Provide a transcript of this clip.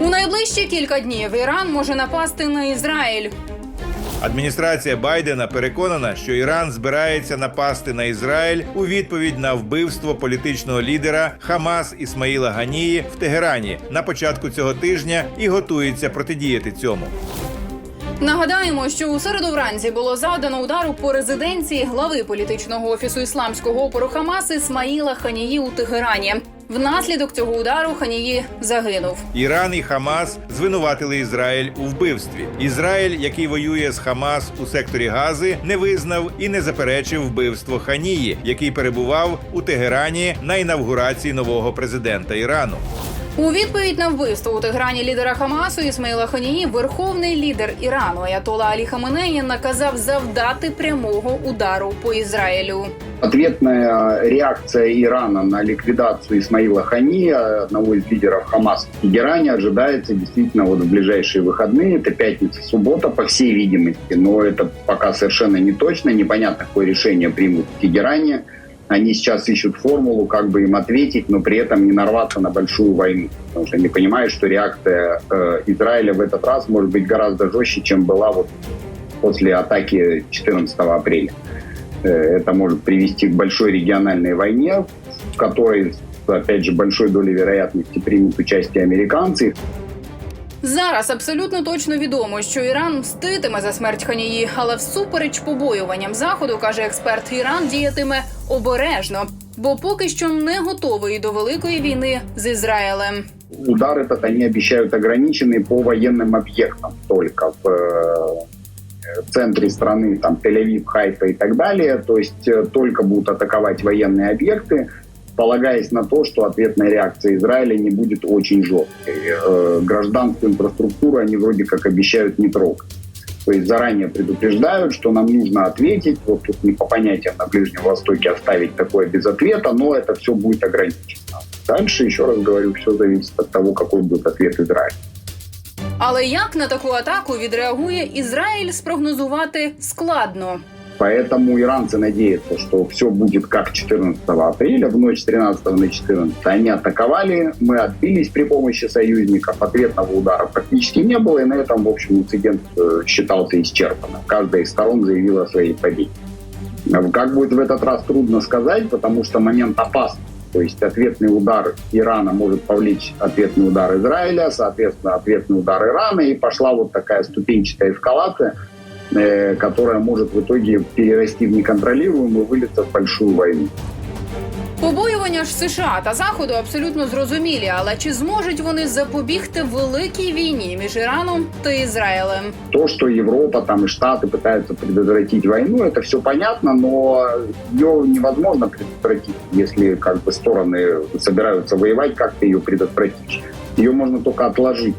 У найближчі кілька днів Іран може напасти на Ізраїль. Адміністрація Байдена переконана, що Іран збирається напасти на Ізраїль у відповідь на вбивство політичного лідера Хамас Ісмаїла Ганії в Тегерані на початку цього тижня і готується протидіяти цьому. Нагадаємо, що у середу вранці було завдано удару по резиденції глави політичного офісу ісламського опору Хамас Ісмаїла Ханії у Тегерані. Внаслідок цього удару Ханії загинув. Іран і Хамас звинуватили Ізраїль у вбивстві. Ізраїль, який воює з Хамас у секторі Гази, не визнав і не заперечив вбивство Ханії, який перебував у Тегерані на інавгурації нового президента Ірану. У відповідь на вбивство у Теграні лідера Хамасу Ісмаїла Ханії верховний лідер Ірану Аятола Алі Хаменеї наказав завдати прямого удару по Ізраїлю. Ответная реакция Ирана на ликвидацию Исмаила Хания, одного из лидеров Хамас в Тегеране, ожидается действительно вот в ближайшие выходные. Это пятница, суббота, по всей видимости. Но это пока совершенно не точно. Непонятно, какое решение примут в Тегеране. Они сейчас ищут формулу, как бы им ответить, но при этом не нарваться на большую войну. Потому что они понимают, что реакция э, Израиля в этот раз может быть гораздо жестче, чем была вот после атаки 14 апреля. Э, Это может привести к большой региональной войне, в которой, опять же, большой долей вероятности примут участие американцы. Зараз абсолютно точно відомо, що Іран мститиме за смерть Ханії, але всупереч побоюванням заходу, каже експерт, Іран діятиме обережно, бо поки що не готовий до великої війни з Ізраїлем. Удар этот они обещают ограниченный по военным объектам только в э, центре страны, там Тель-Авив, Хайфа и так далее. То есть э, только будут атаковать военные объекты, полагаясь на то, что ответная реакция Израиля не будет очень жесткой. Э, Гражданскую инфраструктуру они вроде как обещают не трогать. То есть заранее предупреждают, что нам нужно ответить. Вот тут не по понятиям на Ближнем Востоке оставить такое без ответа, но это все будет ограничено. Дальше, еще раз говорю, все зависит от того, какой будет ответ Израиля. Але як на таку атаку відреагує Ізраїль, спрогнозувати складно. Поэтому иранцы надеются, что все будет как 14 апреля, в ночь с 13 на 14. Они атаковали, мы отбились при помощи союзников, ответного удара практически не было, и на этом, в общем, инцидент э, считался исчерпанным. Каждая из сторон заявила о своей победе. Э, Как будет в этот раз, трудно сказать, потому что момент опасный. То есть ответный удар Ирана может повлечь ответный удар Израиля, соответственно, ответный удар Ирана, и пошла вот такая ступенчатая эскалация, которая может в итоге перерасти в неконтролируемую и вылиться в большую войну. Побоювання ж США та Заходу абсолютно зрозумілі, але чи зможуть вони запобігти великій війні між Іраном та Ізраїлем? То, что Европа там и Штаты пытаются предотвратить войну, это все понятно, но ее невозможно предотвратить, если как бы стороны собираются воевать, как ты ее предотвратишь. Ее можно только отложить.